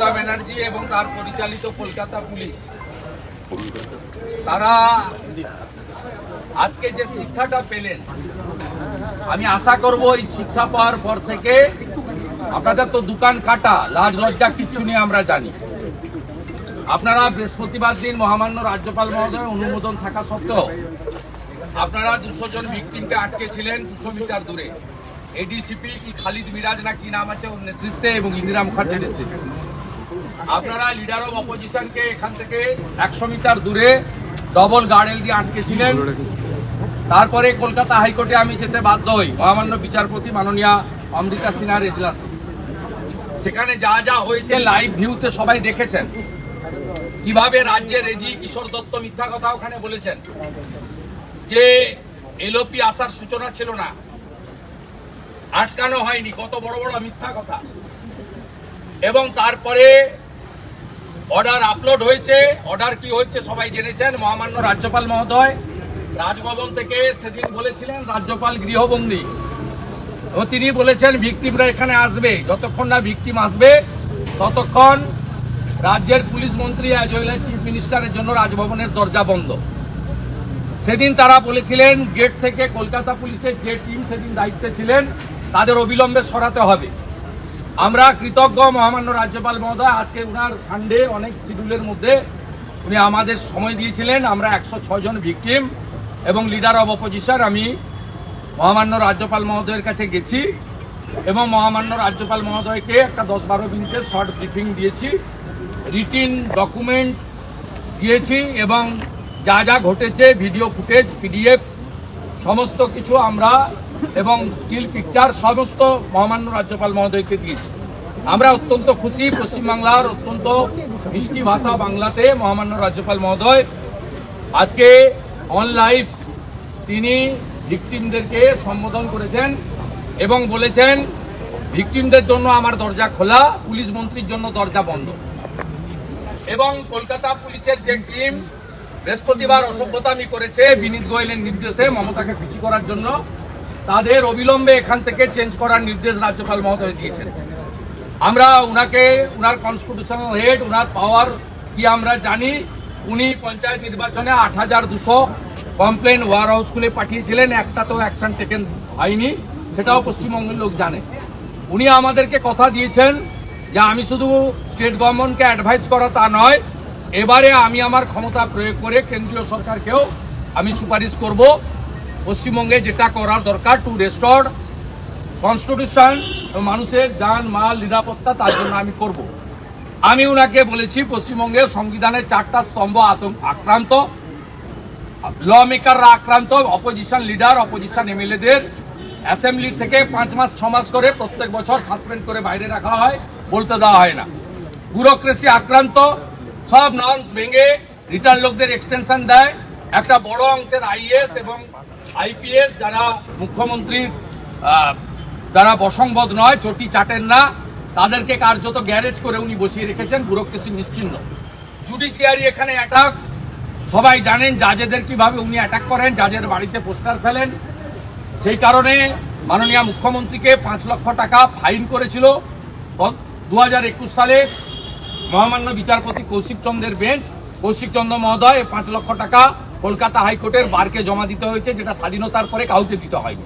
মমতা ব্যানার্জি এবং তার পরিচালিত কলকাতা পুলিশ। তারা আজকে যে শিক্ষাটা পেলেন আমি আশা করব এই শিক্ষা পাওয়ার পর থেকে আপনাদের তো দোকান কাটা লাজ লজ্জা কিচ্ছু নিয়ে আমরা জানি। আপনারা বৃহস্পতিবার দিন মহামান্য রাজ্যপাল মহোদয় অনুমোদন থাকা সত্ত্বেও আপনারা দুশো জন ভিকটিমকে আটকে ছিলেন দুশো মিটার দূরে। এডিসিপি কি খালিদ মিরাজ না কি নাম আছে ওর নেতৃত্বে এবং ইন্দিরা মুখার্জির নেতৃত্বে। আপনারা লিডার অফ অপোজিশনকে এখান থেকে একশো মিটার দূরে ডবল গার্ডেল দিয়ে আটকেছিলেন। তারপরে কলকাতা হাইকোর্টে আমি যেতে বাধ্য হই। মহামান্য বিচারপতি মাননীয়া অমৃতা সিনহার এজলাসে। সেখানে যা যা হয়েছে লাইভ ভিউতে সবাই দেখেছেন। কীভাবে রাজ্যের রেজি কিশোর দত্ত মিথ্যা কথা ওখানে বলেছেন। যে এলওপি আসার সূচনা ছিল না। আটকানো হয়নি, কত বড় বড় মিথ্যা কথা। এবং তারপরে অর্ডার আপলোড হয়েছে। অর্ডার কি হয়েছে সবাই জেনেছেন। মহামান্য রাজ্যপাল মহোদয় রাজভবন থেকে সেদিন বলেছিলেন রাজ্যপাল গৃহবন্দী। ও তিনি বলেছেন ভিকটিমরা এখানে আসবে। যতক্ষণ না ভিকটিম আসবে, ততক্ষণ রাজ্যের পুলিশ মন্ত্রী অ্যাজ ওয়েল চিফ মিনিস্টারের জন্য রাজভবনের দরজা বন্ধ। সেদিন তারা বলেছিলেন গেট থেকে কলকাতা পুলিশের যে টিম সেদিন দায়িত্বে ছিলেন, তাদের অবিলম্বে সরাতে হবে। আমরা কৃতজ্ঞ মহামান্য রাজ্যপাল মহোদয়। আজকে উনার সানডে অনেক শিডিউলের মধ্যে উনি আমাদের সময় দিয়েছিলেন। আমরা একশো জন ভিকটিম এবং লিডার অব অপোজিশন আমি মহামান্য রাজ্যপাল মহোদয়ের কাছে গেছি এবং মহামান্য রাজ্যপাল মহোদয়কে একটা দশ বারো মিনিটের শর্ট ব্রিফিং দিয়েছি। রিটিন ডকুমেন্ট দিয়েছি এবং যা যা ঘটেছে ভিডিও ফুটেজ পিডিএফ সমস্ত কিছু আমরা এবং স্টিল পিকচার সমস্ত মহামান্য রাজ্যপাল মহোদয়কে দিয়েছি। আমরা অত্যন্ত খুশি পশ্চিমবাংলার অত্যন্ত মিষ্টি ভাষা বাংলাতে মহামান্য রাজ্যপাল মহোদয় আজকে অন লাইভ তিনি ভিকটিমদেরকে সম্বোধন করেছেন এবং বলেছেন, ভিকটিমদের জন্য আমার দরজা খোলা, পুলিশ মন্ত্রীর জন্য দরজা বন্ধ। এবং কলকাতা পুলিশের যে টিম, বৃহস্পতিবার অসভ্যতামি করেছে, বিনীত গোয়েলের নির্দেশে মমতাকে খুশি করার জন্য তাদের অবিলম্বে এখান থেকে চেঞ্জ করার নির্দেশ রাজ্যপাল মহোদয় দিয়েছেন। আমরা উনাকে, উনার কনস্টিটিউশনাল হেড উনার পাওয়ার কি আমরা জানি, উনি পঞ্চায়েত নির্বাচনে আট হাজার দুশো কমপ্লেন ওয়ার হাউসগুলো পাঠিয়েছিলেন, একটা তো অ্যাকশন টেকেন হয়নি, সেটাও পশ্চিমবঙ্গের লোক জানে। উনি আমাদেরকে কথা দিয়েছেন যে আমি শুধু স্টেট গভর্নমেন্টকে অ্যাডভাইস করা তা নয়, এবারে আমি আমার ক্ষমতা প্রয়োগ করে কেন্দ্রীয় সরকারকেও আমি সুপারিশ করব। পশ্চিমবঙ্গে যেটা করার দরকার টু রেস্টোর কনস্টিটিউশন মানুষের যান, মাল, নিরাপত্তা, তার জন্য আমি করব। আমি উনাকে বলেছি পশ্চিমবঙ্গের সংবিধানের চারটা স্তম্ভ আক্রান্ত ল মেকাররা আক্রান্ত অপোজিশন লিডার অপোজিশন এমএলএদের অ্যাসেম্বলি থেকে পাঁচ মাস, ছ মাস করে প্রত্যেক বছর সাসপেন্ড করে বাইরে রাখা হয়, বলতে দেওয়া হয় না। ব্যুরোক্রেসি আক্রান্ত, সব নর্মস ভেঙে রিটার্ন লোকদের এক্সটেনশন দেয়। একটা বড় অংশের আইএস এবং আইপিএস যারা মুখ্যমন্ত্রীর যারা বসংবদ নয়, চটি চাটেন না, তাদেরকে কার্যত গ্যারেজ করে উনি বসিয়ে রেখেছেন, ব্যুরোক্রেসি নিশ্চিন্ন। জুডিশিয়ারি এখানে অ্যাটাক সবাই জানেন জাজেদের কীভাবে উনি অ্যাটাক করেন, জাজের বাড়িতে পোস্টার ফেলেন। সেই কারণে মাননীয় মুখ্যমন্ত্রীকে পাঁচ লক্ষ টাকা ফাইন করেছিল। দু হাজার একুশ সালে মহামান্য বিচারপতি কৌশিক চন্দ্রের বেঞ্চ। কৌশিক চন্দ্র মহোদয় পাঁচ লক্ষ টাকা কলকাতা হাইকোর্টের বারকে জমা দিতে হয়েছে, যেটা স্বাধীনতার পরে কাউকে দিতে হয়নি।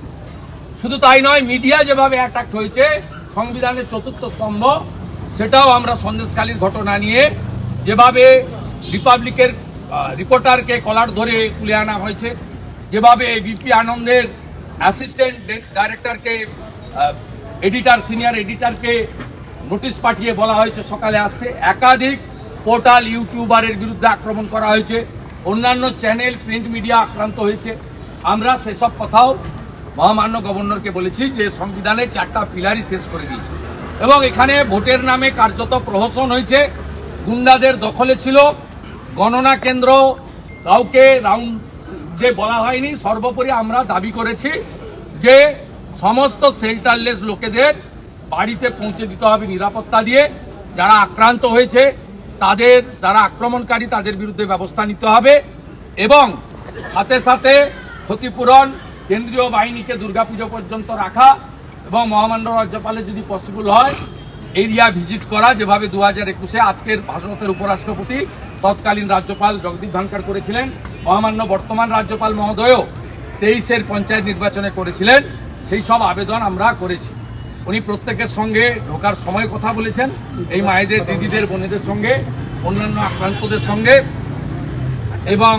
শুধু তাই নয়, মিডিয়া যেভাবে অ্যাটাক হয়েছে, সংবিধানের চতুর্থ স্তম্ভ, সেটাও আমরা সন্দেশখালীর ঘটনা নিয়ে যেভাবে রিপাবলিকের রিপোর্টারকে কলার ধরে তুলে আনা হয়েছে, যেভাবে বিপি আনন্দের অ্যাসিস্ট্যান্ট ডাইরেক্টরকে এডিটার সিনিয়র এডিটারকে নোটিশ পাঠিয়ে বলা হয়েছে সকালে আসতে। একাধিক পোর্টাল ইউটিউবারের বিরুদ্ধে আক্রমণ করা হয়েছে। অন্যান্য চ্যানেল প্রিন্ট মিডিয়া আক্রান্ত হয়েছে। আমরা সেসব কথাও মহামান্য গভর্নরকে বলেছি যে সংবিধানের চারটা পিলারই শেষ করে দিয়েছে। এবং এখানে ভোটের নামে কার্যত প্রহসন হয়েছে। গুন্ডাদের দখলে ছিল। গণনা কেন্দ্র কাউকে রাউন্ড যে বলা হয়নি, সর্বোপরি আমরা দাবি করেছি যে সমস্ত শেল্টারলেস লোকেদের বাড়িতে পৌঁছে দিতে হবে নিরাপত্তা দিয়ে। যারা আক্রান্ত হয়েছে তাদের, যারা আক্রমণকারী, তাদের বিরুদ্ধে ব্যবস্থা নিতে হবে এবং সাথে সাথে ক্ষতিপূরণ কেন্দ্রীয় বাহিনীকে দুর্গাপুজো পর্যন্ত রাখা এবং মহামান্য রাজ্যপালের যদি পসিবল হয়, এরিয়া ভিজিট করা, যেভাবে দু হাজার একুশে আজকের ভাষণতের উপরাষ্ট্রপতি, তৎকালীন রাজ্যপাল জগদীপ ধনকর করেছিলেন, মহামান্য বর্তমান রাজ্যপাল মহোদয়ও তেইশের পঞ্চায়েত নির্বাচনে করেছিলেন, সেই সব আবেদন আমরা করেছি। উনি প্রত্যেকের সঙ্গে ঢোকার সময় কথা বলেছেন। এই মায়েদের, দিদিদের, বোনেদের সঙ্গে, অন্যান্য আক্রান্তদের সঙ্গে। এবং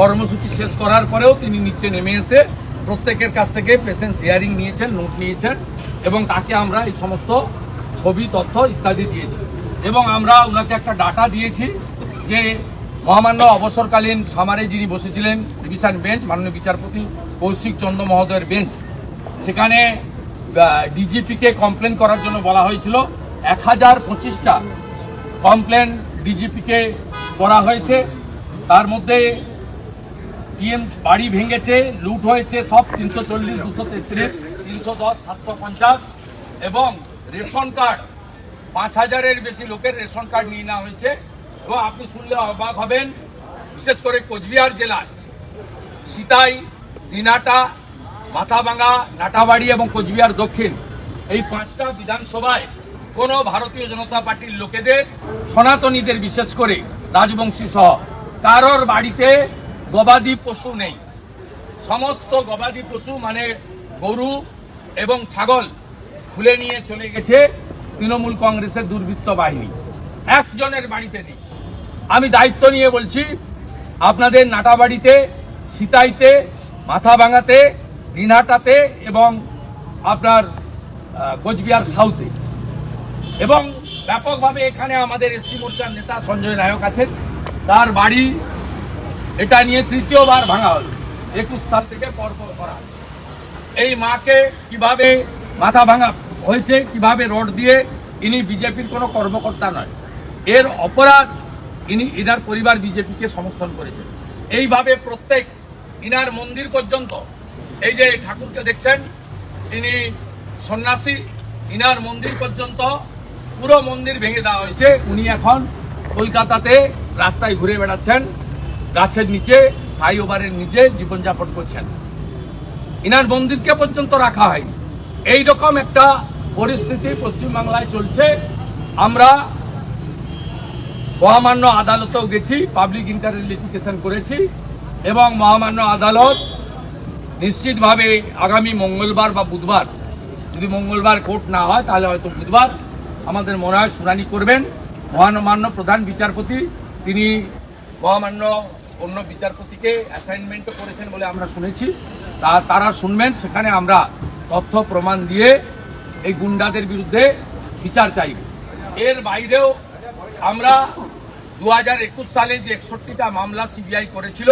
কর্মসূচি শেষ করার পরেও তিনি নিচে নেমে এসে প্রত্যেকের কাছ থেকে পেশেন্ট হিয়ারিং নিয়েছেন নোট নিয়েছেন এবং তাকে আমরা এই সমস্ত ছবি, তথ্য ইত্যাদি দিয়েছি। এবং আমরা ওনাকে একটা ডাটা দিয়েছি যে মহামান্য অবসরকালীন সামারে যিনি বসেছিলেন ডিভিশন বেঞ্চ মাননীয় বিচারপতি কৌশিক চন্দ্র মহোদয়ের বেঞ্চ সেখানে ডিজিপিকে কমপ্লেন করার জন্য বলা হয়েছিল। এক হাজার পঁচিশটা কমপ্লেন ডিজিপিকে করা হয়েছে। তার মধ্যে পিএম বাড়ি ভেঙেছে, লুট হয়েছে, সব তিনশো চল্লিশ, দুশো তেত্রিশ, তিনশো দশ, সাতশো পঞ্চাশ এবং রেশন কার্ড। পাঁচ হাজারের বেশি লোকের রেশন কার্ড নিয়ে নেওয়া হয়েছে। এবং আপনি শুনলে অবাক হবেন, বিশেষ করে কোচবিহার জেলায়। সিতাই, দিনাটা মাথাভাঙা নাটাবাড়ি এবং কোচবিহার দক্ষিণ। এই পাঁচটা বিধানসভায় কোন ভারতীয় জনতা পার্টির লোকেদের, সনাতনীদের বিশেষ করে রাজবংশী সহ কারোর বাড়িতে গবাদি পশু নেই। সমস্ত গবাদি পশু মানে গরু এবং ছাগল খুলে নিয়ে চলে গেছে তৃণমূল কংগ্রেসের দুর্বৃত্ত বাহিনী। একজনের বাড়িতে নেই। আমি দায়িত্ব নিয়ে বলছি, আপনাদের নাটাবাড়িতে, সিতাইতে মাথাভাঙাতে দিনহাটাতে এবং আপনার কোচবিহার সাউথে। এবং ব্যাপকভাবে এখানে আমাদের এসসি মোর্চার নেতা সঞ্জয় নায়ক আছেন। তার বাড়ি এটা নিয়ে তৃতীয়বার ভাঙা হলো। একুশ সাল থেকে পরপর করা। এই মাকে কীভাবে মাথা ভাঙা হয়েছে, কীভাবে রড দিয়ে ইনি বিজেপির কোনো কর্মকর্তা নয়, এর অপরাধ ইনি ইনার পরিবার বিজেপিকে সমর্থন করেছেন। এইভাবে প্রত্যেক ইনার মন্দির পর্যন্ত এই যে ঠাকুরকে দেখছেন ইনি সন্ন্যাসী, ইনার মন্দির পর্যন্ত পুরো মন্দির ভেঙে দেওয়া হয়েছে। উনি এখন কলকাতাতে রাস্তায় ঘুরে বেড়াচ্ছেন, গাছের নিচে, ফ্লাইওভারের নিচে জীবনযাপন করছেন। ইনার মন্দিরকে পর্যন্ত রাখা হয় এই রকম একটা পরিস্থিতি পশ্চিমবাংলায় চলছে। আমরা মহামান্য আদালতেও গেছি পাবলিক ইন্টারেস্ট লিটিগেশন করেছি এবং মহামান্য আদালত নিশ্চিতভাবে আগামী মঙ্গলবার বা বুধবার যদি মঙ্গলবার কোর্ট না হয়, তাহলে হয়তো বুধবার আমাদের মনে হয় শুনানি করবেন। মহামান্য প্রধান বিচারপতি, তিনি মহামান্য অন্য বিচারপতিকে অ্যাসাইনমেন্টও করেছেন বলে আমরা শুনেছি। তা তারা শুনবেন, সেখানে আমরা তথ্য প্রমাণ দিয়ে এই গুন্ডাদের বিরুদ্ধে বিচার চাইব এর বাইরেও আমরা দু হাজার একুশ সালে যে একষট্টিটা মামলা সিবিআই করেছিল,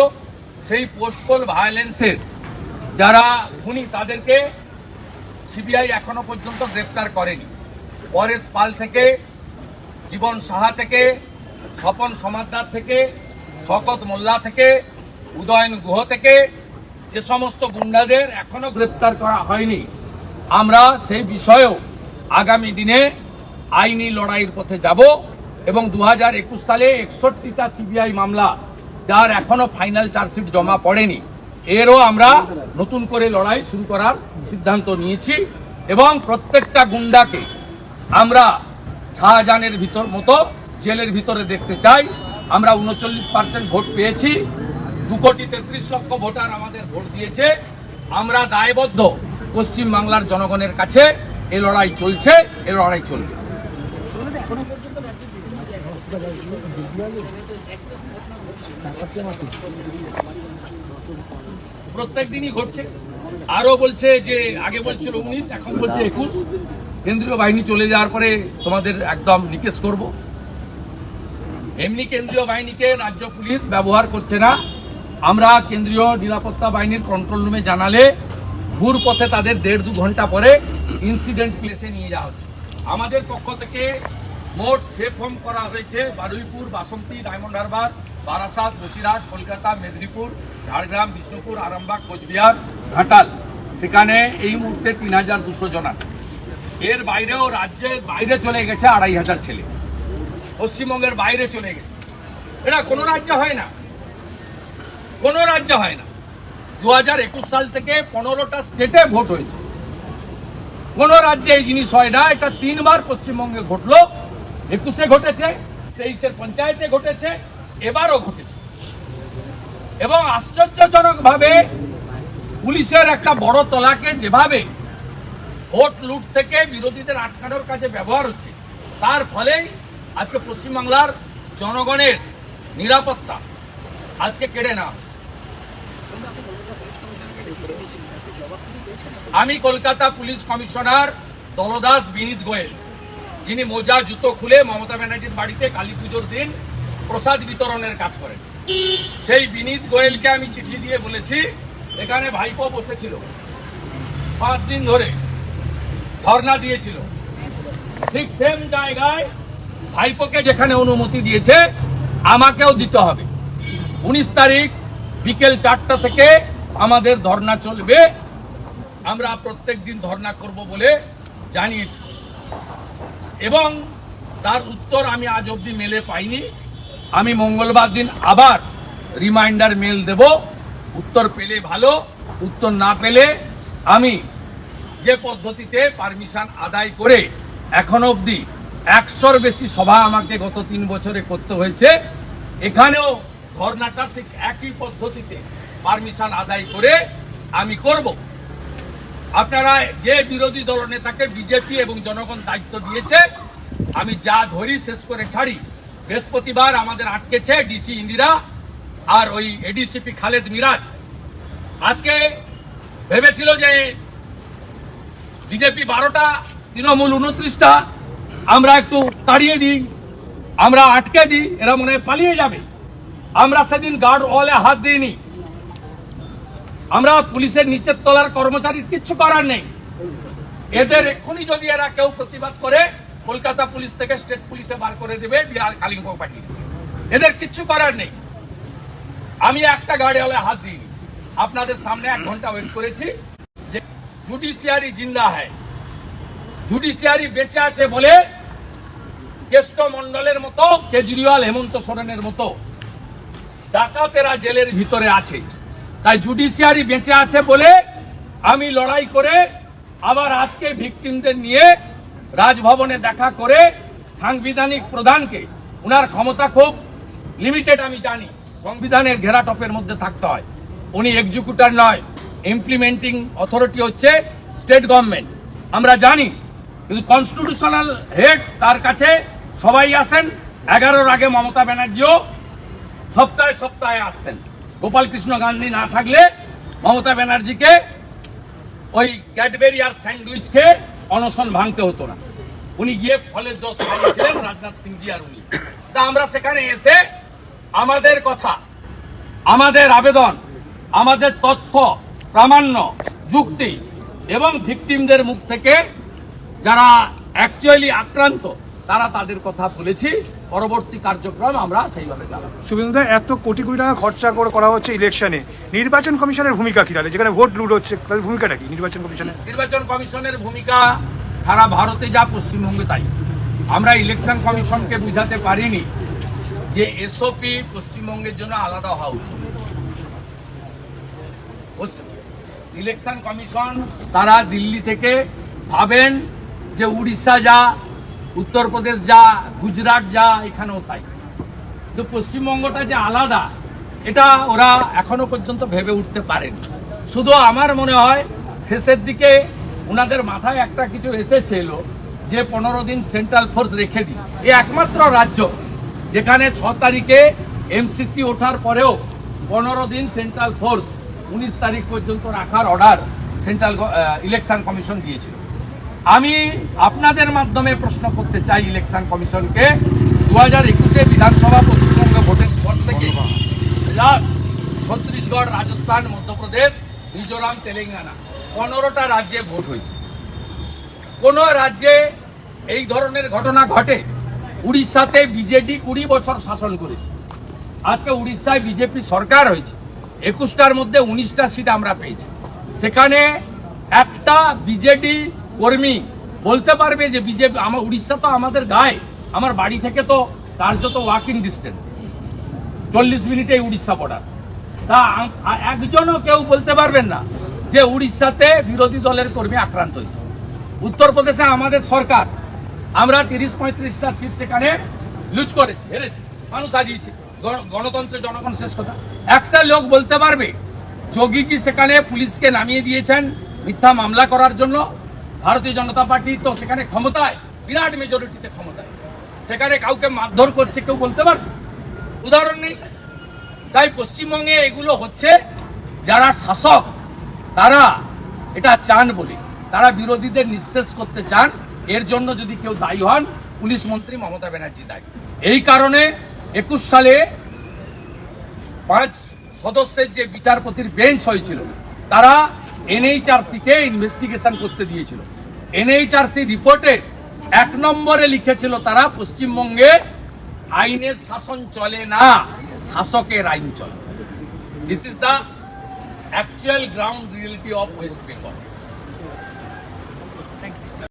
সেই পোস্টপোল ভায়োলেন্সের যারা খুনি, তাদেরকে সিবিআই এখনও পর্যন্ত গ্রেপ্তার করেনি। পরেশ পাল থেকে, জীবন সাহা থেকে, স্বপন সমাদ্দার থেকে, শকত মোল্লা থেকে, উদয়ন গুহ থেকে, যে সমস্ত গুন্ডাদের এখনও গ্রেপ্তার করা হয়নি। আমরা সেই বিষয়েও আগামী দিনে আইনি লড়াইয়ের পথে যাব এবং দু হাজার একুশ সালে একষট্টিটা সিবিআই মামলা, যার এখনও ফাইনাল চার্জশিট জমা পড়েনি। এরও আমরা নতুন করে লড়াই শুরু করার সিদ্ধান্ত নিয়েছি এবং প্রত্যেকটা গুন্ডাকে আমরা শাহজাহানের ভিতর মতো জেলের ভিতরে দেখতে চাই। আমরা উনচল্লিশ পার্সেন্ট ভোট পেয়েছি। দু কোটি তেত্রিশ লক্ষ ভোটার আমাদের ভোট দিয়েছে। আমরা দায়বদ্ধ পশ্চিম বাংলার জনগণের কাছে এই লড়াই চলছে, এ লড়াই চলবে। প্রত্যেক দিনই ঘটছে। আরও বলছে যে, আগে বলছিল উনিশ, এখন বলছে একুশ। কেন্দ্রীয় বাহিনী চলে যাওয়ার পরে তোমাদের একদম নিকেশ করব। এমনি কেন্দ্রীয় বাহিনীকে রাজ্য পুলিশ ব্যবহার করছে না। আমরা কেন্দ্রীয় নিরাপত্তা বাহিনীর কন্ট্রোল রুমে জানালে ঘুর পথে তাদের দেড় দু ঘণ্টা পরে ইনসিডেন্ট প্লেসে নিয়ে যাওয়া হচ্ছে। আমাদের পক্ষ থেকে মোট সেফ হোম করা হয়েছে বারুইপুর, বাসন্তী ডায়মন্ড হারবার বারাসাত, বসিরহাট, কলকাতা, মেদিনীপুর, ঝাড়গ্রাম, বিষ্ণুপুর, আরামবাগ, কোচবিহার, ঘাটাল। সেখানে এই মুহূর্তে তিন হাজার দুশো জন আছে। এর বাইরেও রাজ্যের বাইরে চলে গেছে আড়াই হাজার ছেলে। পশ্চিমবঙ্গের বাইরে চলে গেছে। এটা কোনো রাজ্যে হয় না। কোনো রাজ্যে হয় না। দু হাজার একুশ সাল থেকে পনেরোটা স্টেটে ভোট হয়েছে। কোন রাজ্যে এই জিনিস হয় না। এটা তিনবার পশ্চিমবঙ্গে ঘটলো। একুশে ঘটেছে, তেইশের পঞ্চায়েতে ঘটেছে এবারও ঘটেছে। এবং আশ্চর্যজনক ভাবে পুলিশের একটা বড় তলাকে যেভাবে ভোট লুট থেকে বিরোধীদের আটকানোর কাছে ব্যবহার হচ্ছে, তার ফলেই আজকে পশ্চিমবাংলার জনগণের নিরাপত্তা আজকে কেড়ে নেওয়া আমি কলকাতা পুলিশ কমিশনার দলদাস বিনীত গোয়েল, যিনি মোজা, জুতো খুলে মমতা ব্যানার্জির বাড়িতে কালী পুজোর দিন প্রসাদ বিতরণের কাজ করেন। সেই বিনীত গোয়েলকে আমি চিঠি দিয়ে বলেছি, এখানে ভাইপো বসেছিল। পাঁচ দিন ধরে ধর্ণা দিয়েছিল। ঠিক সেম জায়গায় ভাইপোকে যেখানে অনুমতি দিয়েছে, আমাকেও দিতে হবে। উনিশ তারিখ বিকেল চারটা থেকে আমাদের ধর্ণা চলবে। আমরা প্রত্যেক দিন ধর্ণা করব বলে জানিয়েছি। এবং তার উত্তর আমি আজ অবধি মেলে পাইনি। আমি মঙ্গলবার দিন আবার রিমাইন্ডার মেল দেব। উত্তর পেলে ভালো, উত্তর না পেলে আমি যে পদ্ধতিতে পারমিশন আদায় করে এখন অবধি একশোর বেশি সভা আমাকে গত তিন বছরে করতে হয়েছে। এখানেও ধর্নাটা ঠিক একই পদ্ধতিতে পারমিশন আদায় করে আমি করব। আপনারা যে বিরোধী দলনেতাকে বিজেপি এবং জনগণ দায়িত্ব দিয়েছে, আমি যা ধরি শেষ করে ছাড়ি। বৃহস্পতিবার আমাদের আটকেছে ডিসি ইন্দিরা আর ওই এডিসিপি খালেদ মিরাজ। আজকে ভেবেছিল যে বিজেপি বারোটা, তৃণমূল উনত্রিশটা, আমরা একটু তাড়িয়ে দিই, আমরা আটকে দিই, এরা মনে পালিয়ে যাবে। আমরা সেদিন গার্ড ওয়ালে হাত দিইনি। আমরা পুলিশের নিচের তলার কর্মচারীর কিচ্ছু করার নেই। এদের এক্ষুনি যদি এরা কেউ প্রতিবাদ করে কলকাতা পুলিশ থেকে স্টেট পুলিশে বার করে দেবে আর কালিম্পং পাঠিয়ে দেবে। এদের কিচ্ছু করার নেই। আমি একটা গাড়িওয়ালা হাত দিইনি। আপনাদের সামনে এক ঘণ্টা ওয়েট করেছি। যে জুডিশিয়ারি জিন্দা হয়। জুডিশিয়ারি বেঁচে আছে বলে মন্ডলের মতো, কেজরিওয়াল, হেমন্ত সোরেনের মতো ডাকাতেরা জেলের ভিতরে আছে। তাই জুডিশিয়ারি বেঁচে আছে বলে আমি লড়াই করে আবার আজকে ভিকটিমদের নিয়ে রাজভবনে দেখা করে সাংবিধানিক প্রধানকে উনার ক্ষমতা খুব লিমিটেড আমি জানি। সংবিধানের ঘেরাটপের মধ্যে থাকতে হয়। উনি এক্সিকিউটর নয় ইমপ্লিমেন্টিং অথরিটি হচ্ছে স্টেট গভর্নমেন্ট আমরা জানি, কিন্তু কনস্টিটিউশনাল হেড তার কাছে সবাই আসেন। এগারোর আগে মমতা ব্যানার্জিও সপ্তাহে সপ্তাহে আসতেন। গোপাল কৃষ্ণ গান্ধী না থাকলে মমতা ব্যানার্জিকে ওই ক্যাডবেরি আর স্যান্ডউইচ খেয়ে অনশন ভাঙতে হতো না। উনি গিয়ে ফলের জস খাইয়েছিলেন রাজনাথ সিংজি আর উনি। তা আমরা সেখানে এসে আমাদের কথা, আমাদের আবেদন, আমাদের তথ্য, প্রামাণ্য, যুক্তি এবং ভিকটিমদের মুখ থেকে যারা অ্যাকচুয়ালি আক্রান্ত তারা তাদের কথা বলেছি পরবর্তী কার্যক্রম আমরা সেইভাবে চালাবো। শুভেন্দুদা এত কোটি কোটি টাকা খরচা করে করা হচ্ছে ইলেকশনে। নির্বাচন কমিশনের ভূমিকা কি তাহলে? যেখানে ভোট লুট হচ্ছে তাদের ভূমিকাটা কি নির্বাচন কমিশনে? নির্বাচন কমিশনের ভূমিকা সারা ভারতে যা পশ্চিমবঙ্গে তাই। আমরা ইলেকশন কমিশনকে বুঝাতে পারিনি যে এসওপি পশ্চিমবঙ্গের জন্য আলাদা হওয়া উচিত। ইলেকশন কমিশন তারা দিল্লি থেকে ভাবেন যে উড়িষ্যা যা উত্তরপ্রদেশ যা, গুজরাট যা, এখানেও তাই। তো পশ্চিমবঙ্গটা যে আলাদা, এটা ওরা এখনও পর্যন্ত ভেবে উঠতে পারেনি। শুধু আমার মনে হয়, শেষের দিকে ওনাদের মাথায় একটা কিছু এসেছিল যে পনেরো দিন সেন্ট্রাল ফোর্স রেখে দিই। এ একমাত্র রাজ্য, যেখানে ছ তারিখে এমসিসি ওঠার পরেও পনেরো দিন সেন্ট্রাল ফোর্স উনিশ তারিখ পর্যন্ত রাখার অর্ডার সেন্ট্রাল ইলেকশন কমিশন দিয়েছিল। আমি আপনাদের মাধ্যমে প্রশ্ন করতে চাই ইলেকশন কমিশনকে। দু হাজার একুশে বিধানসভা পশ্চিমবঙ্গ ভোটের পর থেকে ছত্তিশগড়, রাজস্থান, মধ্যপ্রদেশ, মিজোরাম, তেলেঙ্গানা পনেরোটা রাজ্যে ভোট হয়েছে। কোন রাজ্যে এই ধরনের ঘটনা ঘটে? উড়িষ্যাতে বিজেডি কুড়ি বছর শাসন করেছে। আজকে উড়িষ্যায় বিজেপি সরকার হয়েছে। একুশটার মধ্যে উনিশটা সিট আমরা পেয়েছি। সেখানে একটা বিজেডি কর্মী বলতে পারবে যে বিজেপি, আমার উড়িষ্যা তো আমাদের গায়ে। আমার বাড়ি থেকে তো কার্যত ওয়াকিং ডিস্টেন্স চল্লিশ মিনিটে উড়িষ্যা বর্ডার তা একজনও কেউ বলতে পারবেন না যে উড়িষ্যাতে বিরোধী দলের কর্মী আক্রান্ত হয়েছে। উত্তরপ্রদেশে আমাদের সরকার, আমরা তিরিশ পঁয়ত্রিশটা সিট সেখানে লুজ করেছি, হেরেছি, মানুষ হারিয়েছে। গণ- গণতন্ত্রের জনগণ শেষ কথা। একটা লোক বলতে পারবে, যোগীজি সেখানে পুলিশকে নামিয়ে দিয়েছেন মিথ্যা মামলা করার জন্য। ভারতীয় জনতা পার্টি তো সেখানে ক্ষমতায়, বিরাট মেজরিটিতে ক্ষমতায়। সেখানে কাউকে মারধর করছে কেউ বলতে পারবে? উদাহরণ নেই। তাই পশ্চিমবঙ্গে এগুলো হচ্ছে যারা শাসক, তারা এটা চান বলে। তারা বিরোধীদের নিঃশেষ করতে চান। এর জন্য যদি কেউ দায়ী হন, পুলিশ মন্ত্রী মমতা ব্যানার্জি দায়ী। এই কারণে একুশ সালে পাঁচ সদস্যের যে বিচারপতির বেঞ্চ হয়েছিল, তারা এনএইচআরসি কে ইনভেস্টিগেশন করতে দিয়েছিল। এনএইচআরসি রিপোর্টে এক নম্বরে লিখেছিল তারা, পশ্চিমবঙ্গে আইনের শাসন চলে না, শাসকের আইন চলে this is the actual ground reality of West Bengal